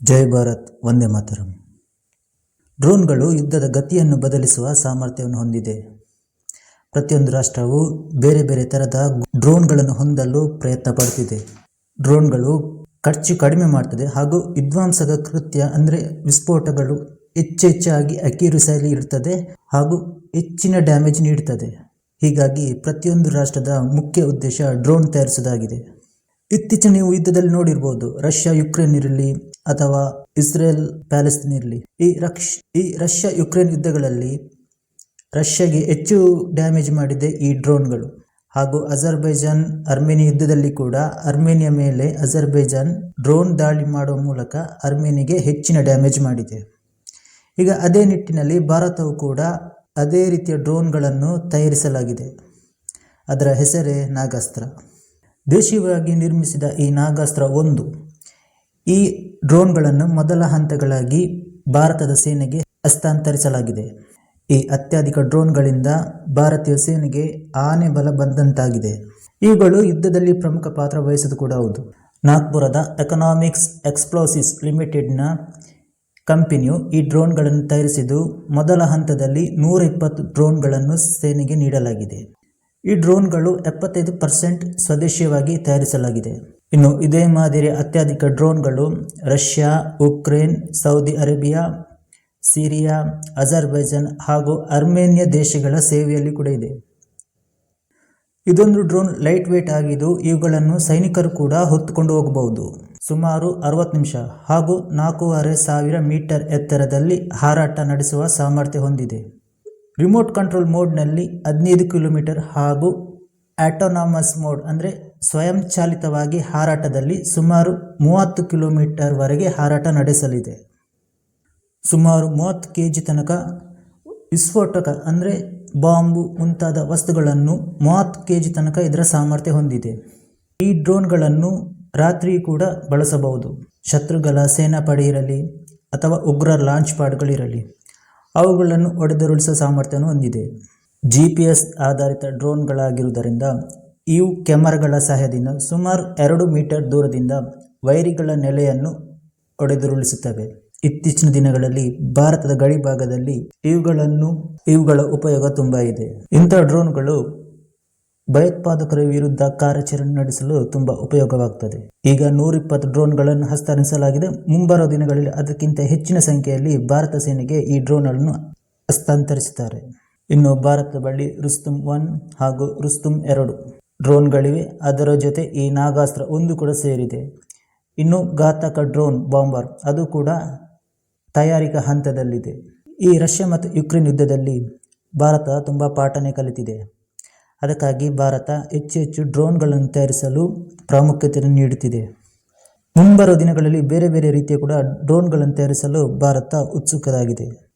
ಜೈ ಭಾರತ್, ವಂದೇ ಮಾತರಂ. ಡ್ರೋನ್ಗಳು ಯುದ್ಧದ ಗತಿಯನ್ನು ಬದಲಿಸುವ ಸಾಮರ್ಥ್ಯವನ್ನು ಹೊಂದಿದೆ. ಪ್ರತಿಯೊಂದು ರಾಷ್ಟ್ರವು ಬೇರೆ ಬೇರೆ ಥರದ ಡ್ರೋನ್ಗಳನ್ನು ಹೊಂದಲು ಪ್ರಯತ್ನ ಪಡ್ತಿದೆ ಡ್ರೋನ್ಗಳು ಖರ್ಚು ಕಡಿಮೆ ಮಾಡ್ತದೆ ಹಾಗೂ ವಿಧ್ವಂಸಕ ಕೃತ್ಯ ಅಂದರೆ ವಿಸ್ಫೋಟಗಳು ಹೆಚ್ಚೆಚ್ಚಾಗಿ ಹೆಚ್ಚಾಗಿ ಇರುತ್ತದೆ ಇರ್ತದೆ ಹಾಗೂ ಹೆಚ್ಚಿನ ಡ್ಯಾಮೇಜ್ ನೀಡುತ್ತದೆ ಹೀಗಾಗಿ ಪ್ರತಿಯೊಂದು ರಾಷ್ಟ್ರದ ಮುಖ್ಯ ಉದ್ದೇಶ ಡ್ರೋನ್ ತಯಾರಿಸುವುದಾಗಿದೆ. ಇತ್ತೀಚೆಗೆ ನೀವು ಯುದ್ಧದಲ್ಲಿ ನೋಡಿರ್ಬೋದು, ರಷ್ಯಾ ಯುಕ್ರೇನ್ ಇರಲಿ ಅಥವಾ ಇಸ್ರೇಲ್, ಪ್ಯಾಲೆಸ್ತೀನ್ ಇರಲಿ. ಈ ರಕ್ಷ, ಈ ರಷ್ಯಾ ಯುಕ್ರೇನ್ ಯುದ್ಧಗಳಲ್ಲಿ ರಷ್ಯಾಗೆ ಹೆಚ್ಚು ಡ್ಯಾಮೇಜ್ ಮಾಡಿದೆ ಈ ಡ್ರೋನ್ಗಳು. ಹಾಗೂ ಅಜರ್ಬೈಜಾನ್ ಅರ್ಮೇನಿ ಯುದ್ಧದಲ್ಲಿ ಕೂಡ ಅರ್ಮೇನಿಯಾ ಮೇಲೆ ಅಜರ್ಬೈಜಾನ್ ಡ್ರೋನ್ ದಾಳಿ ಮಾಡುವ ಮೂಲಕ ಅರ್ಮೇನಿಗೆ ಹೆಚ್ಚಿನ ಡ್ಯಾಮೇಜ್ ಮಾಡಿದೆ. ಈಗ ಅದೇ ನಿಟ್ಟಿನಲ್ಲಿ ಭಾರತವು ಕೂಡ ಅದೇ ರೀತಿಯ ಡ್ರೋನ್ಗಳನ್ನು ತಯಾರಿಸಲಾಗಿದೆ. ಅದರ ಹೆಸರೇ ನಾಗಾಸ್ತ್ರ. ದೇಶೀಯವಾಗಿ ನಿರ್ಮಿಸಿದ ಈ ನಾಗಾಸ್ತ್ರ ಒಂದು. ಈ ಡ್ರೋನ್ಗಳನ್ನು ಮೊದಲ ಹಂತಗಳಾಗಿ ಭಾರತದ ಸೇನೆಗೆ ಹಸ್ತಾಂತರಿಸಲಾಗಿದೆ. ಈ ಅತ್ಯಧಿಕ ಡ್ರೋನ್ಗಳಿಂದ ಭಾರತೀಯ ಸೇನೆಗೆ ಆನೆ ಬಲ ಬಂದಂತಾಗಿದೆ. ಇವುಗಳು ಯುದ್ಧದಲ್ಲಿ ಪ್ರಮುಖ ಪಾತ್ರ ವಹಿಸೋದು ಕೂಡ ಹೌದು. ನಾಗ್ಪುರದ ಎಕನಾಮಿಕ್ಸ್ ಎಕ್ಸ್ಪ್ಲೋಸಿಸ್ ಲಿಮಿಟೆಡ್ನ ಕಂಪನಿಯು ಈ ಡ್ರೋನ್ಗಳನ್ನು ತಯಾರಿಸಿದ್ದು, ಮೊದಲ ಹಂತದಲ್ಲಿ ನೂರ ಇಪ್ಪತ್ತು ಡ್ರೋನ್ಗಳನ್ನು ಸೇನೆಗೆ ನೀಡಲಾಗಿದೆ. ಈ ಡ್ರೋನ್ಗಳು ಎಪ್ಪತ್ತೈದು ಪರ್ಸೆಂಟ್ ಸ್ವದೇಶೀಯವಾಗಿ ತಯಾರಿಸಲಾಗಿದೆ. ಇನ್ನು ಇದೇ ಮಾದರಿಯ ಅತ್ಯಧಿಕ ಡ್ರೋನ್ಗಳು Russia, Ukraine, Saudi Arabia, Syria, Azerbaijan ಹಾಗೂ ಅರ್ಮೇನಿಯಾ ದೇಶಗಳ ಸೇವೆಯಲ್ಲಿ ಕೂಡ ಇದೆ. ಇದೊಂದು ಡ್ರೋನ್ ಲೈಟ್ ವೇಟ್ ಆಗಿದ್ದು ಇವುಗಳನ್ನು ಸೈನಿಕರು ಕೂಡ ಹೊತ್ತುಕೊಂಡು ಹೋಗಬಹುದು. ಸುಮಾರು ಅರವತ್ತು ನಿಮಿಷ ಹಾಗೂ ನಾಲ್ಕೂವರೆ ಸಾವಿರ ಮೀಟರ್ ಎತ್ತರದಲ್ಲಿ ಹಾರಾಟ ನಡೆಸುವ ಸಾಮರ್ಥ್ಯ ಹೊಂದಿದೆ. ರಿಮೋಟ್ ಕಂಟ್ರೋಲ್ ಮೋಡ್ನಲ್ಲಿ ಹದಿನೈದು ಕಿಲೋಮೀಟರ್ ಹಾಗೂ ಆಟೋನಾಮಸ್ ಮೋಡ್ ಅಂದರೆ ಸ್ವಯಂಚಾಲಿತವಾಗಿ ಹಾರಾಟದಲ್ಲಿ ಸುಮಾರು ಮೂವತ್ತು ಕಿಲೋಮೀಟರ್ವರೆಗೆ ಹಾರಾಟ ನಡೆಸಲಿದೆ. ಸುಮಾರು ಮೂವತ್ತು ಕೆ ಜಿ ತನಕ ವಿಸ್ಫೋಟಕ ಅಂದರೆ ಬಾಂಬು ಮುಂತಾದ ವಸ್ತುಗಳನ್ನು ಮೂವತ್ತು ಕೆ ಜಿ ತನಕ ಇದರ ಸಾಮರ್ಥ್ಯ ಹೊಂದಿದೆ. ಈ ಡ್ರೋನ್ಗಳನ್ನು ರಾತ್ರಿ ಕೂಡ ಬಳಸಬಹುದು. ಶತ್ರುಗಳ ಸೇನಾಪಡೆ ಇರಲಿ ಅಥವಾ ಉಗ್ರ ಲಾಂಚ್ ಪ್ಯಾಡ್ಗಳಿರಲಿ ಅವುಗಳನ್ನು ಹೊಡೆದುರುಳಿಸುವ ಸಾಮರ್ಥ್ಯವನ್ನು ಹೊಂದಿದೆ. ಜಿ ಪಿ ಎಸ್ ಆಧಾರಿತ ಡ್ರೋನ್ಗಳಾಗಿರುವುದರಿಂದ ಇವು ಕ್ಯಾಮರಾಗಳ ಸಹಾಯದಿಂದ ಸುಮಾರು ಎರಡು ಮೀಟರ್ ದೂರದಿಂದ ವೈರಿಗಳ ನೆಲೆಯನ್ನು ಹೊಡೆದುರುಳಿಸುತ್ತವೆ. ಇತ್ತೀಚಿನ ದಿನಗಳಲ್ಲಿ ಭಾರತದ ಗಡಿ ಭಾಗದಲ್ಲಿ ಇವುಗಳನ್ನು, ಇವುಗಳ ಉಪಯೋಗ ತುಂಬಾ ಇದೆ. ಇಂಥ ಡ್ರೋನ್ಗಳು ಭಯೋತ್ಪಾದಕರ ವಿರುದ್ಧ ಕಾರ್ಯಾಚರಣೆ ನಡೆಸಲು ತುಂಬಾ ಉಪಯೋಗವಾಗುತ್ತದೆ ಈಗ ನೂರಿಪ್ಪತ್ತು ಡ್ರೋನ್ಗಳನ್ನು ಹಸ್ತಾಂತರಿಸಲಾಗಿದೆ. ಮುಂಬರುವ ದಿನಗಳಲ್ಲಿ ಅದಕ್ಕಿಂತ ಹೆಚ್ಚಿನ ಸಂಖ್ಯೆಯಲ್ಲಿ ಭಾರತ ಸೇನೆಗೆ ಈ ಡ್ರೋನ್ಗಳನ್ನು ಹಸ್ತಾಂತರಿಸುತ್ತಾರೆ. ಇನ್ನು ಭಾರತದ ಬಳಿ ರುಸ್ತುಮ್ ಒನ್ ಹಾಗೂ ರುಸ್ತುಮ್ ಎರಡು ಡ್ರೋನ್ಗಳಿವೆ. ಅದರ ಜೊತೆ ಈ ನಾಗಾಸ್ತ್ರ ಒಂದು ಕೂಡ ಸೇರಿದೆ. ಇನ್ನು ಘಾತಕ ಡ್ರೋನ್ ಬಾಂಬರ್ ಅದು ಕೂಡ ತಯಾರಿಕಾ ಹಂತದಲ್ಲಿದೆ. ಈ ರಷ್ಯಾ ಮತ್ತು ಯುಕ್ರೇನ್ ಯುದ್ಧದಲ್ಲಿ ಭಾರತ ತುಂಬ ಪಾಠನೆ ಕಲಿತಿದೆ. ಅದಕ್ಕಾಗಿ ಭಾರತ ಹೆಚ್ಚು ಹೆಚ್ಚು ಡ್ರೋನ್ಗಳನ್ನು ತಯಾರಿಸಲು ಪ್ರಾಮುಖ್ಯತೆಯನ್ನು ನೀಡುತ್ತಿದೆ. ಮುಂಬರುವ ದಿನಗಳಲ್ಲಿ ಬೇರೆ ಬೇರೆ ರೀತಿಯ ಕೂಡ ಡ್ರೋನ್ಗಳನ್ನು ತಯಾರಿಸಲು ಭಾರತ ಉತ್ಸುಕರಾಗಿದೆ.